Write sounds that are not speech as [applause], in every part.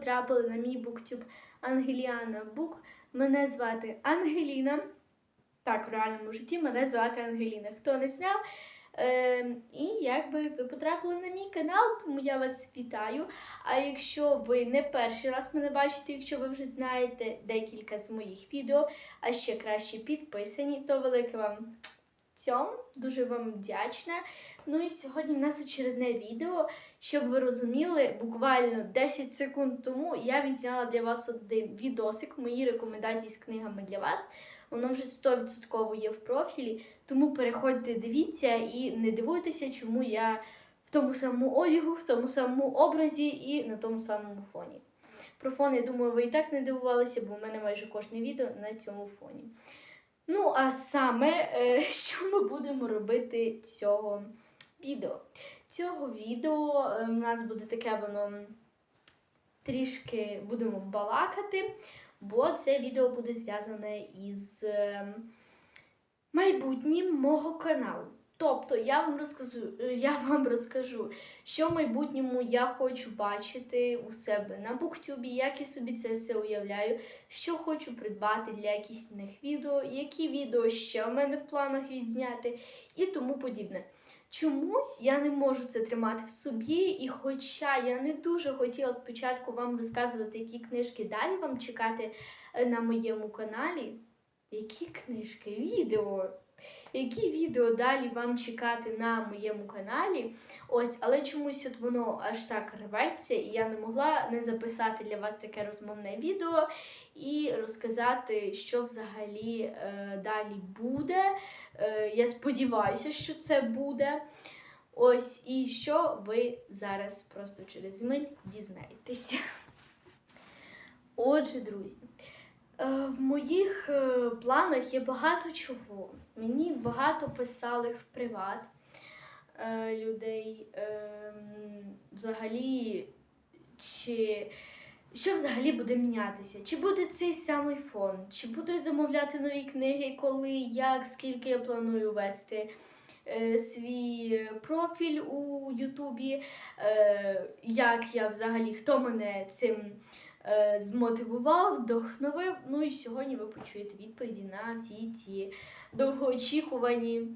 потрапили на мій буктюб Ангеліана Бук. Мене звати Ангеліна. Так, в реальному житті мене звати Ангеліна. Хто не знав? Е, і якби ви потрапили на мій канал, тому я вас вітаю. А якщо ви не перший раз мене бачите, якщо ви вже знаєте декілька з моїх відео, а ще краще підписані, то велике вам цьому, дуже вам вдячна. Ну і сьогодні в нас очередне відео. Щоб ви розуміли, буквально 10 секунд тому я відзняла для вас один відосик, мої рекомендації з книгами для вас. Воно вже 100% є в профілі, тому переходьте, дивіться і не дивуйтеся, чому я в тому самому одягу, в тому самому образі і на тому самому фоні. Про фон, я думаю, ви і так не дивувалися, бо в мене майже кожне відео на цьому фоні. Ну, а саме, е, [laughs] що ми будемо робити цього відео? Цього відео в у нас буде таке воно трішки будемо балакати, бо це відео буде зв'язане із е, майбутнім мого каналу. Тобто я вам розкажу, [laughs] я вам розкажу, що в майбутньому я хочу бачити у себе на буктюбі, як я собі це все уявляю, що хочу придбати для якісних відео, які відео ще в мене в планах відзняти і тому подібне. Чомусь я не можу це тримати в собі, і хоча я не дуже хотіла спочатку вам розказувати, які книжки далі вам чекати е, на моєму каналі. Які книжки, відео? Які відео далі вам чекати на моєму каналі? Ось, але чомусь от воно аж так рветься, і я не могла не записати для вас таке розмовне відео і розказати, що взагалі е, далі буде. Е, я сподіваюся, що це буде. Ось, і що ви зараз просто через мить дізнаєтеся. Отже, друзі, в моїх е, планах є багато чого. Мені багато писали в приват е, людей. ем, Взагалі, чи що взагалі буде мінятися? Чи буде цей самий фон? Чи буду замовляти нові книги, коли, як, скільки я планую вести е, свій профіль у Ютубі? Е, як я взагалі, хто мене цим е, змотивував, вдохновив? Ну і сьогодні ви почуєте відповіді на всі ці довгоочікувані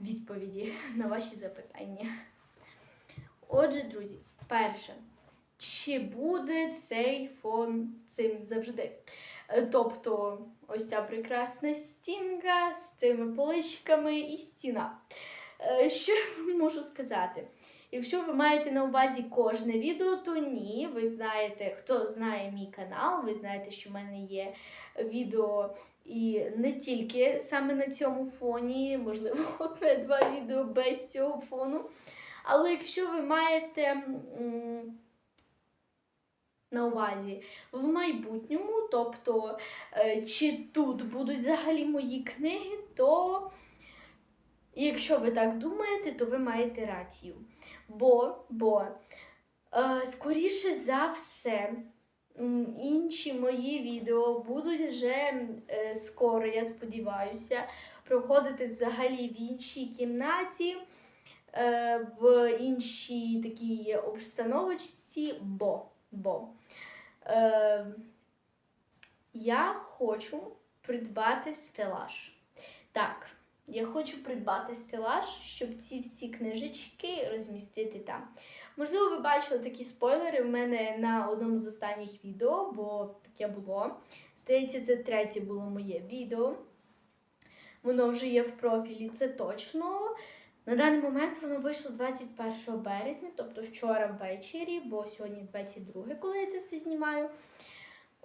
відповіді [laughs] на ваші запитання. Отже, друзі, перше. Чи буде цей фон цим завжди? Е, Тобто, ось ця прекрасна стінка з цими поличками і стіна. Е, Що [laughs] я можу сказати? Якщо ви маєте на увазі кожне відео, то ні. Ви знаєте, хто знає мій канал, ви знаєте, що в мене є відео і не тільки саме на цьому фоні, можливо, [laughs] одне-два відео без цього фону. Але якщо ви маєте. на увазі в майбутньому, тобто, е, чи тут будуть взагалі мої книги, то якщо ви так думаєте, то ви маєте рацію. Бо, бо е, скоріше за все, інші мої відео будуть вже е, скоро, я сподіваюся, проходити взагалі в іншій кімнаті, е, в іншій такій обстановочці, бо. Бо е, я хочу придбати стелаж. Так, я хочу придбати стелаж, щоб ці всі книжечки розмістити там. Можливо, ви бачили такі спойлери в мене на одному з останніх відео, бо таке було. Здається, це третє було моє відео. Воно вже є в профілі, це точно. На даний момент воно вийшло 21 березня, тобто вчора ввечері, бо сьогодні 22, коли я це все знімаю.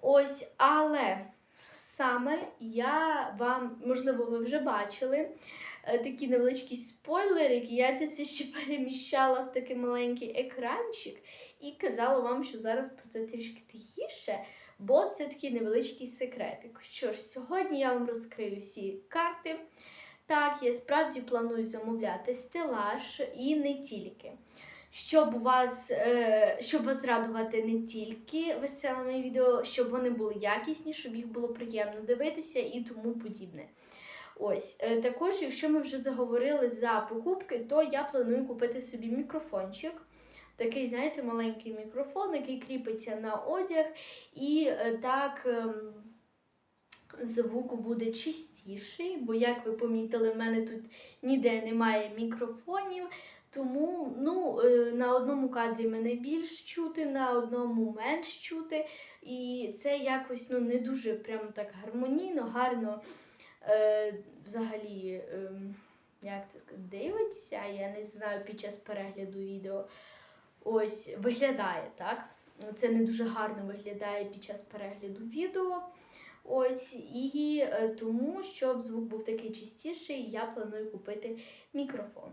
Ось, але саме я вам, можливо, ви вже бачили е, такі невеличкі спойлери, які я це все ще [laughs] переміщала в такий маленький екранчик і казала вам, що зараз про це трішки тихіше, бо це такий невеличкий секретик. Що ж, сьогодні я вам розкрию всі карти. Так, я справді планую замовляти стелаж і не тільки. Щоб у вас, е, щоб вас радувати не тільки веселими відео, щоб вони були якісні, щоб їх було приємно дивитися і тому подібне. Ось, е, також, якщо ми вже заговорили за покупки, то я планую купити собі мікрофончик. такий, знаєте, маленький мікрофон, який кріпиться на одяг, і е, так. ем, Звук буде чистіший, бо, як ви помітили, в мене тут ніде немає мікрофонів. Тому ну, е, на одному кадрі мене більш чути, на одному менш чути. І це якось ну, не дуже прям так гармонійно, гарно е, взагалі, е, як це сказати, дивиться, я не знаю, під час перегляду відео. Ось виглядає, так? Це не дуже гарно виглядає під час перегляду відео. Ось і е, тому, щоб звук був такий чистіший, я планую купити мікрофон.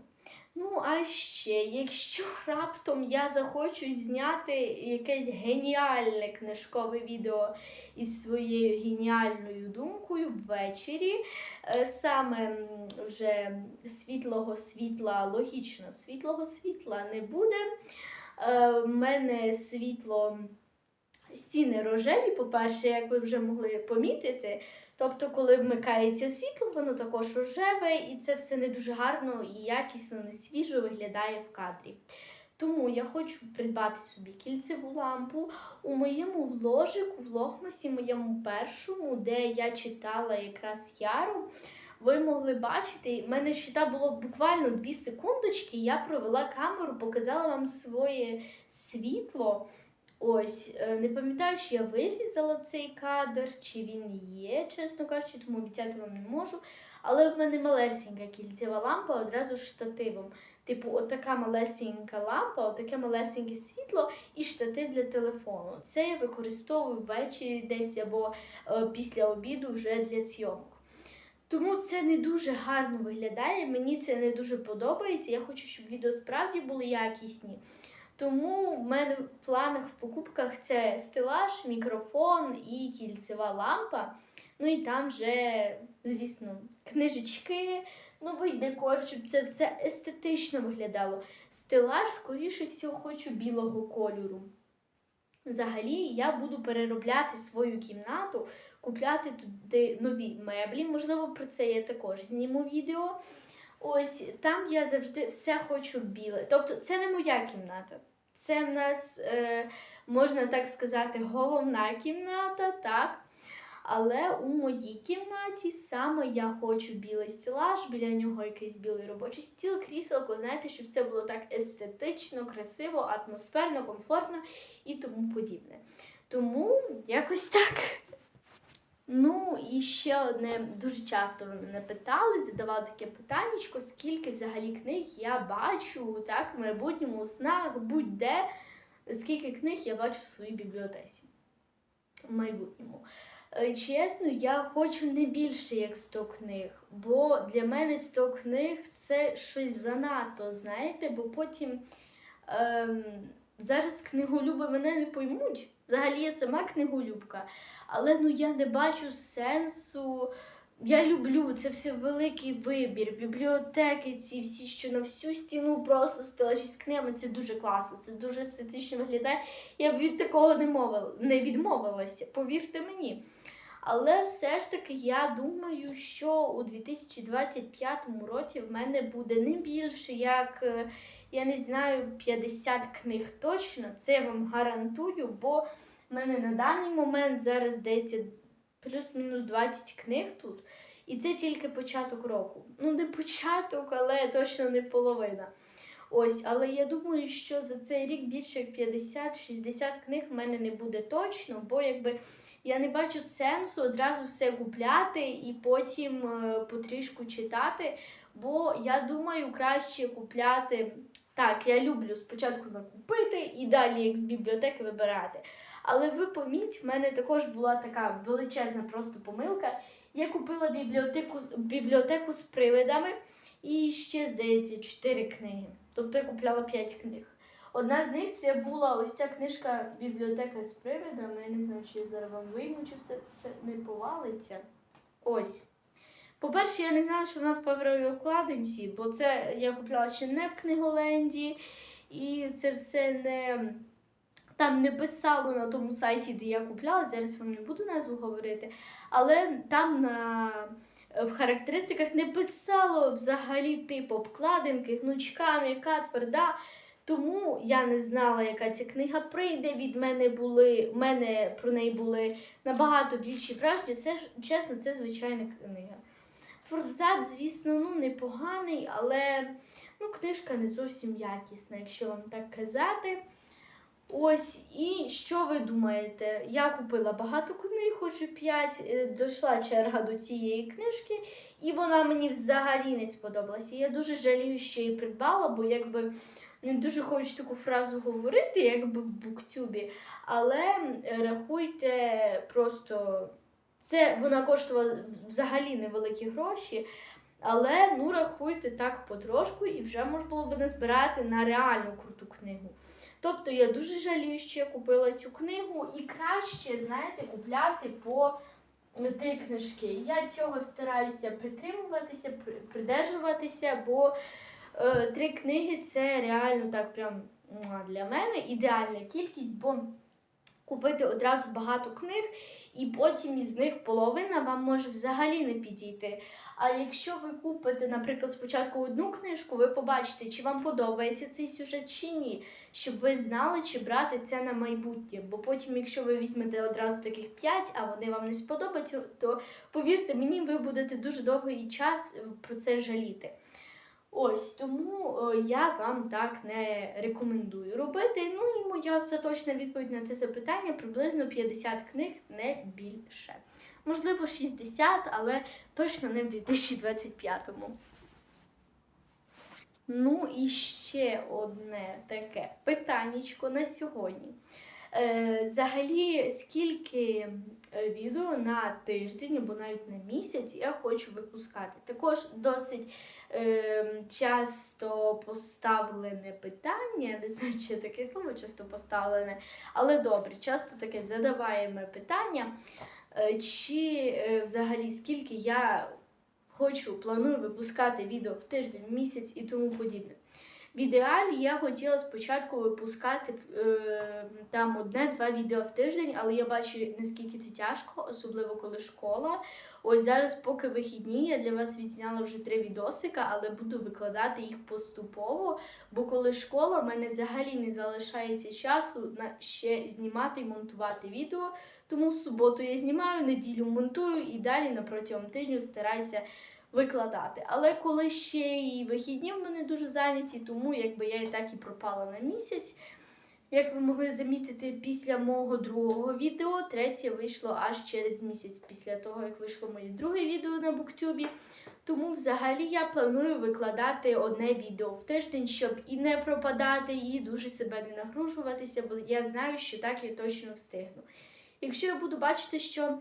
Ну, а ще, якщо раптом я захочу зняти якесь геніальне книжкове відео із своєю геніальною думкою ввечері, е, саме вже світлого світла, логічно, світлого світла не буде. Е, В мене світло стіни рожеві, по-перше, як ви вже могли помітити. Тобто, коли вмикається світло, воно також рожеве, і це все не дуже гарно і якісно, не свіжо виглядає в кадрі. Тому я хочу придбати собі кільцеву лампу у моєму вложику, влогмасі, моєму першому, де я читала якраз Яру. Ви могли бачити, в мене ще там було буквально 2 секундочки, я провела камеру, показала вам своє світло. Ось, е, не пам'ятаю, чи я вирізала цей кадр, чи він є, чесно кажучи, тому обіцяти вам не можу. Але в мене малесенька кільцева лампа одразу з штативом. Типу, отака малесенька лампа, отаке малесеньке світло і штатив для телефону. Це я використовую ввечері десь або е, після обіду вже для зйомок. Тому це не дуже гарно виглядає, мені це не дуже подобається. Я хочу, щоб відео справді були якісні. Тому в мене в планах в покупках це стелаж, мікрофон і кільцева лампа. Ну і там вже, звісно, книжечки, новий декор, щоб це все естетично виглядало. Стелаж, скоріше всього, хочу білого кольору. Взагалі, я буду переробляти свою кімнату, купляти туди нові меблі. Можливо, про це я також зніму відео. Ось там я завжди все хочу біле. Тобто, це не моя кімната. Це в нас, е, можна так сказати, головна кімната, так? Але у моїй кімнаті саме я хочу білий стелаж, біля нього якийсь білий робочий стіл, кріселко, знаєте, щоб це було так естетично, красиво, атмосферно, комфортно і тому подібне. Тому якось так. Ну і ще одне дуже часто ви мене питали, задавали таке питаннячко, скільки взагалі книг я бачу так, в майбутньому у снах, будь-де, скільки книг я бачу в своїй бібліотеці в майбутньому. Е, Чесно, я хочу не більше як 100 книг, бо для мене 100 книг це щось занадто, знаєте, бо потім ем, зараз книголюби мене не поймуть. Взагалі я сама книголюбка, але ну я не бачу сенсу. Я люблю це все великий вибір, бібліотеки, ці всі, що на всю стіну просто стелажі з книгами. Це дуже класно, це дуже естетично виглядає. Я б від такого не мовила, не відмовилася, повірте мені. Але все ж таки я думаю, що у 2025 році в мене буде не більше як, е, я не знаю, 50 книг точно. Це я вам гарантую, бо в мене на даний момент зараз здається плюс-мінус 20 книг тут. І це тільки початок року. Ну, не початок, але точно не половина. Ось, але я думаю, що за цей рік більше як 50-60 книг в мене не буде точно, бо якби я не бачу сенсу одразу все купляти і потім е, потрішку читати. Бо я думаю, краще купляти. Так, я люблю спочатку накупити і далі як з бібліотеки вибирати. Але ви поміть, в мене також була така величезна просто помилка. Я купила бібліотеку, бібліотеку з привидами і ще, здається, 4 книги. Тобто я купляла 5 книг. Одна з них це була ось ця книжка Бібліотека з привидами. Я не знаю, чи я зараз вам вийму, чи все це не повалиться. Ось. По-перше, я не знала, що вона в паперовій обкладинці, бо це я купляла ще не в книголенді, і це все не. Там не писало на тому сайті, де я купляла, зараз вам не буду назву говорити, але там на, в характеристиках не писало взагалі тип обкладинки, гнучка, м'яка, тверда. Тому я не знала, яка ця книга прийде. Від мене були, в мене про неї були набагато більші враження. Це чесно, це звичайна книга. Форзат, звісно, ну непоганий, але ну, книжка не зовсім якісна, якщо вам так казати. Ось, і що ви думаєте? Я купила багато книг, хочу 5. Дійшла черга до цієї книжки, і вона мені взагалі не сподобалася. Я дуже жалію, що її придбала, бо якби не дуже хочу таку фразу говорити, якби в буктюбі. Але рахуйте просто. Це вона коштувала взагалі невеликі гроші. Але ну рахуйте так потрошку, і вже можна було б назбирати на реальну круту книгу. Тобто я дуже жалію, що я купила цю книгу, і краще, знаєте, купляти по ті книжки. Я цього стараюся притримуватися, придержуватися, бо три книги це реально так прям для мене ідеальна кількість, бо купити одразу багато книг, і потім із них половина вам може взагалі не підійти. А якщо ви купите, наприклад, спочатку одну книжку, ви побачите, чи вам подобається цей сюжет чи ні, щоб ви знали, чи брати це на майбутнє. Бо потім, якщо ви візьмете одразу таких 5, а вони вам не сподобаються, то повірте мені, ви будете дуже довгий час е, про це жаліти. Ось тому е, я вам так не рекомендую робити. Ну і моя остаточна відповідь на це запитання приблизно 50 книг, не більше. Можливо, 60, але точно не в 2025-му. Ну і ще одне таке питаннячко на сьогодні. Е, взагалі, скільки е, відео на тиждень або навіть на місяць я хочу випускати. Також досить е, часто поставлене питання, не знаю, чи таке слово часто поставлене, але добре, часто таке задаваємо питання, чи взагалі скільки я хочу, планую випускати відео в тиждень, в місяць і тому подібне. В ідеалі я хотіла спочатку випускати е, там одне-два відео в тиждень, але я бачу, наскільки це тяжко, особливо коли школа. Ось зараз, поки вихідні, я для вас відзняла вже три відосика, але буду викладати їх поступово. Бо коли школа, в мене взагалі не залишається часу на ще знімати і монтувати відео. Тому суботу я знімаю, неділю монтую і далі на протягом тижню стараюся викладати. Але коли ще і вихідні в мене дуже зайняті, тому якби я і так і пропала на місяць. Як ви могли замітити, після мого другого відео, третє вийшло аж через місяць після того, як вийшло моє друге відео на Буктюбі. Тому взагалі я планую викладати одне відео в тиждень, щоб і не пропадати, і дуже себе не нагружуватися, бо я знаю, що так я точно встигну. Якщо я буду бачити, що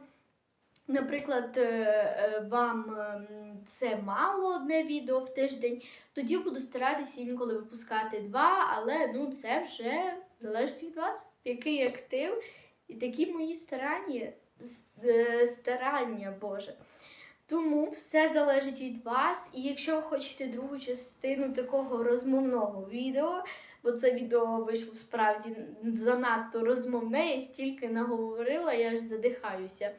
наприклад, е, е, вам ем, це мало одне відео в тиждень, тоді буду старатися інколи випускати два, але ну це вже залежить від вас, який актив і такі мої старання, е, старання, Боже. Тому все залежить від вас. І якщо ви хочете другу частину такого розмовного відео, бо це відео вийшло справді занадто розмовне, я стільки наговорила, я аж задихаюся.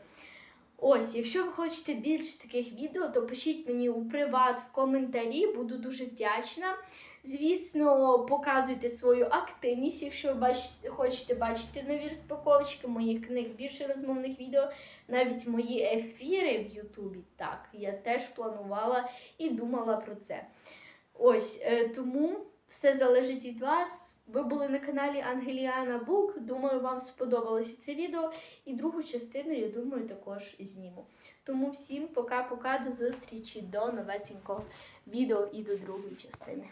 Ось, якщо ви хочете більше таких відео, то пишіть мені у приват в коментарі, буду дуже вдячна. Звісно, показуйте свою активність, якщо бачите, хочете бачити нові розпаковочки моїх книг, більше розмовних відео, навіть мої ефіри в Ютубі. Так, я теж планувала і думала про це. Ось, е, тому все залежить від вас. Ви були на каналі Ангеліана Бук. Думаю, вам сподобалося це відео. І другу частину, я думаю, також зніму. Тому всім пока-пока, до зустрічі, до новесенького відео і до другої частини.